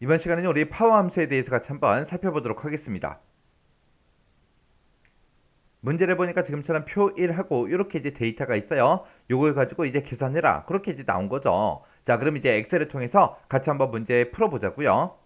이번 시간에는 우리 파워 함수에 대해서 같이 한번 살펴보도록 하겠습니다. 문제를 보니까 지금처럼 표 1하고 이렇게 이제 데이터가 있어요. 요걸 가지고 이제 계산해라. 그렇게 이제 나온 거죠. 자, 그럼 이제 엑셀을 통해서 같이 한번 문제 풀어보자고요.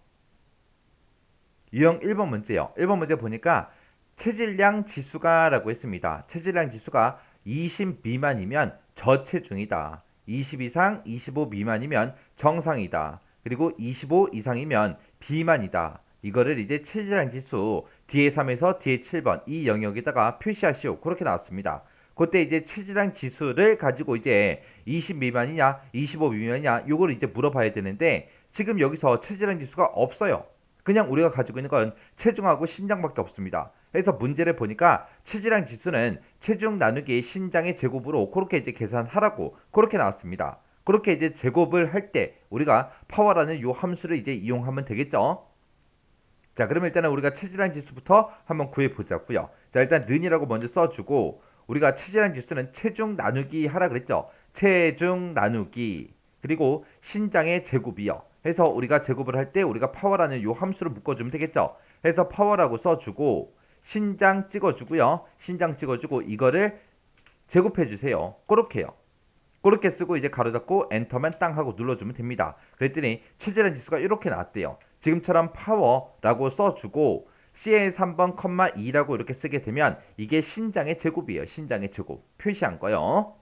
유형 1번 문제요. 1번 문제 보니까 체질량 지수가 라고 했습니다. 체질량 지수가 20 미만이면 저체중이다. 20 이상, 25 미만이면 정상이다. 그리고 25 이상이면 비만이다. 이거를 이제 체질량 지수 뒤에 3에서 뒤에 7번 이 영역에다가 표시하시오. 그렇게 나왔습니다. 그때 이제 체질량 지수를 가지고 이제 20 미만이냐, 25 미만이냐 요거를 이제 물어봐야 되는데 지금 여기서 체질량 지수가 없어요. 그냥 우리가 가지고 있는 건 체중하고 신장밖에 없습니다. 그래서 문제를 보니까 체질량 지수는 체중 나누기 신장의 제곱으로 그렇게 이제 계산하라고 그렇게 나왔습니다. 그렇게 이제 제곱을 할 때 우리가 파워라는 요 함수를 이제 이용하면 되겠죠. 자, 그럼 일단은 우리가 체질량 지수부터 한번 구해 보자고요. 자, 일단 는이라고 먼저 써주고 우리가 체질량 지수는 체중 나누기 하라 그랬죠. 체중 나누기 그리고 신장의 제곱이요. 해서 우리가 제곱을 할 때 우리가 파워라는 요 함수를 묶어주면 되겠죠. 해서 파워라고 써주고 신장 찍어주고요. 신장 찍어주고 이거를 제곱해 주세요. 그렇게요. 그렇게 쓰고 이제 가로 닫고 엔터만 땅 하고 눌러주면 됩니다. 그랬더니 체질량 지수가 이렇게 나왔대요. 지금처럼 파워라고 써주고 C의 3번 컴마 2라고 이렇게 쓰게 되면 이게 신장의 제곱이에요. 신장의 제곱 표시한 거요.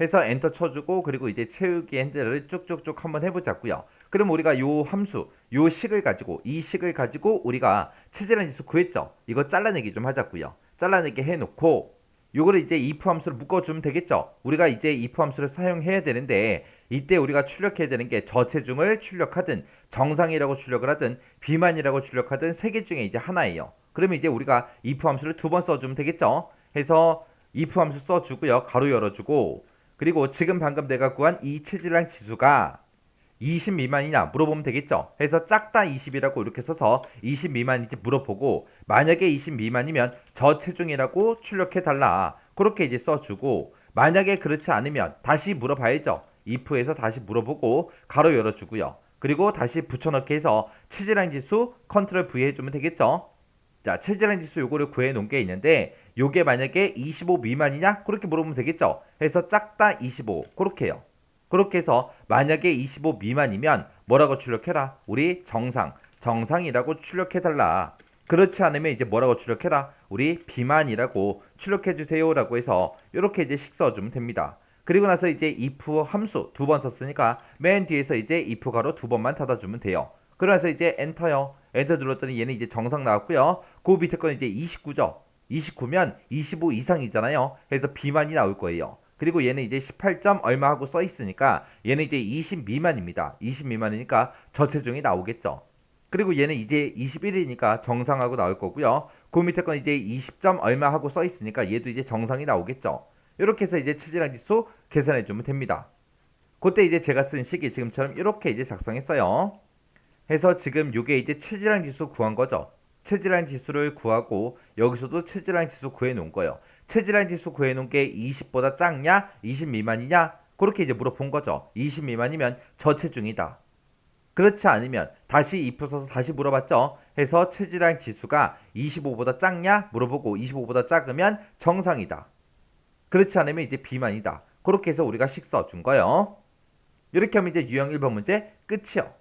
해서 엔터 쳐주고 그리고 이제 채우기 핸들을 쭉쭉쭉 한번 해보자고요. 그럼 우리가 요 함수, 요 식을 가지고 이 식을 가지고 우리가 체질량 지수 구했죠. 이거 잘라내기 좀 하자고요. 잘라내기 해놓고 요거를 이제 if 함수를 묶어주면 되겠죠. 우리가 이제 if 함수를 사용해야 되는데 이때 우리가 출력해야 되는 게 저체중을 출력하든 정상이라고 출력을 하든 비만이라고 출력하든 세 개 중에 이제 하나예요. 그러면 이제 우리가 if 함수를 두 번 써주면 되겠죠. 해서 if 함수 써주고요. 가로 열어주고 그리고 지금 방금 내가 구한 이 체질량 지수가 20 미만이냐 물어보면 되겠죠. 해서 작다 20이라고 이렇게 써서 20 미만인지 물어보고 만약에 20 미만이면 저체중이라고 출력해 달라. 그렇게 이제 써주고 만약에 그렇지 않으면 다시 물어봐야죠. if에서 다시 물어보고 가로 열어주고요. 그리고 다시 붙여넣기 해서 체질량 지수 컨트롤 V 해주면 되겠죠. 자, 체질량 지수 요거를 구해 놓은 게 있는데 요게 만약에 25 미만이냐? 그렇게 물어보면 되겠죠. 해서 작다 25 그렇게요. 그렇게 해서 만약에 25 미만이면 뭐라고 출력해라? 우리 정상, 정상이라고 출력해달라. 그렇지 않으면 이제 뭐라고 출력해라? 우리 비만이라고 출력해주세요 라고 해서 이렇게 이제 식 써주면 됩니다. 그리고 나서 이제 if 함수 두 번 썼으니까 맨 뒤에서 이제 if 가로 두 번만 닫아주면 돼요. 그래서 이제 엔터요. 엔터 눌렀더니 얘는 이제 정상 나왔고요. 그 밑에 건 이제 29죠. 29면 25 이상이잖아요. 그래서 비만이 나올 거예요. 그리고 얘는 이제 18점 얼마 하고 써 있으니까 얘는 이제 20 미만입니다. 20 미만이니까 저체중이 나오겠죠. 그리고 얘는 이제 21이니까 정상하고 나올 거고요. 그 밑에 건 이제 20점 얼마 하고 써 있으니까 얘도 이제 정상이 나오겠죠. 이렇게 해서 이제 체질량 지수 계산해 주면 됩니다. 그때 이제 제가 쓴 식이 지금처럼 이렇게 이제 작성했어요. 해서 지금 요게 이제 체질량 지수 구한 거죠. 체질량 지수를 구하고 여기서도 체질량 지수 구해 놓은 거예요. 체질량 지수 구해 놓은 게 20보다 작냐? 20 미만이냐? 그렇게 이제 물어본 거죠. 20 미만이면 저체중이다. 그렇지 않으면 다시 써서 다시 물어봤죠. 해서 체질량 지수가 25보다 작냐? 물어보고 25보다 작으면 정상이다. 그렇지 않으면 이제 비만이다. 그렇게 해서 우리가 식 써준 거예요. 이렇게 하면 이제 유형 1번 문제 끝이요.